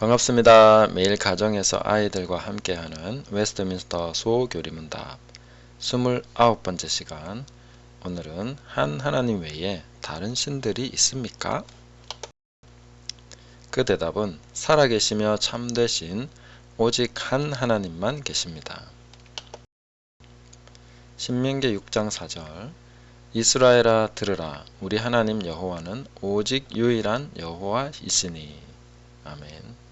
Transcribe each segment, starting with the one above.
반갑습니다. 매일 가정에서 아이들과 함께하는 웨스트민스터 수호교리 문답 29번째 시간 오늘은 한 하나님 외에 다른 신들이 있습니까? 그 대답은 살아계시며 참되신 오직 한 하나님만 계십니다. 신명기 6장 4절 이스라엘아 들으라 우리 하나님 여호와는 오직 유일한 여호와이시니 아멘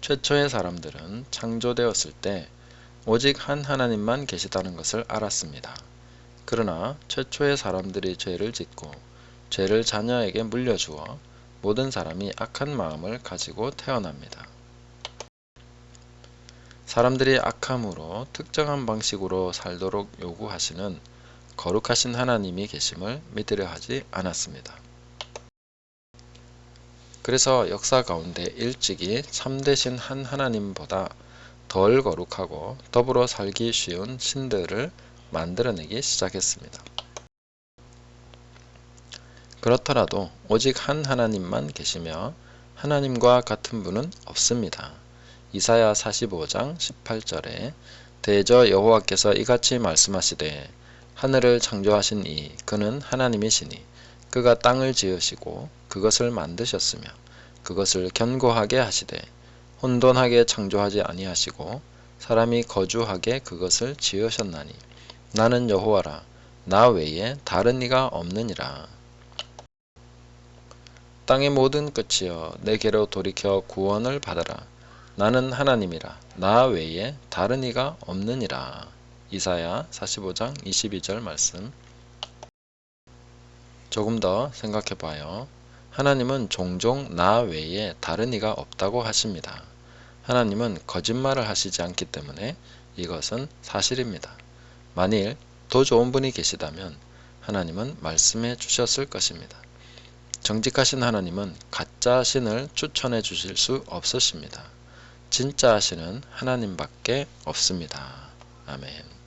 최초의 사람들은 창조되었을 때 오직 한 하나님만 계시다는 것을 알았습니다. 그러나 최초의 사람들이 죄를 짓고 죄를 자녀에게 물려주어 모든 사람이 악한 마음을 가지고 태어납니다. 사람들이 악함으로 특정한 방식으로 살도록 요구하시는 거룩하신 하나님이 계심을 믿으려 하지 않았습니다. 그래서 역사 가운데 일찍이 참되신 한 하나님보다 덜 거룩하고 더불어 살기 쉬운 신들을 만들어내기 시작했습니다. 그렇더라도 오직 한 하나님만 계시며 하나님과 같은 분은 없습니다. 이사야 45장 18절에 대저 여호와께서 이같이 말씀하시되 하늘을 창조하신 이 그는 하나님이시니 그가 땅을 지으시고 그것을 만드셨으며 그것을 견고하게 하시되 혼돈하게 창조하지 아니하시고 사람이 거주하게 그것을 지으셨나니 나는 여호와라 나 외에 다른 이가 없느니라. 땅의 모든 끝이여 내게로 돌이켜 구원을 받아라. 나는 하나님이라 나 외에 다른 이가 없느니라. 이사야 45장 22절 말씀 조금 더 생각해 봐요. 하나님은 종종 나 외에 다른 이가 없다고 하십니다. 하나님은 거짓말을 하시지 않기 때문에 이것은 사실입니다. 만일 더 좋은 분이 계시다면 하나님은 말씀해 주셨을 것입니다. 정직하신 하나님은 가짜 신을 추천해 주실 수 없으십니다. 진짜 신은 하나님밖에 없습니다. 아멘.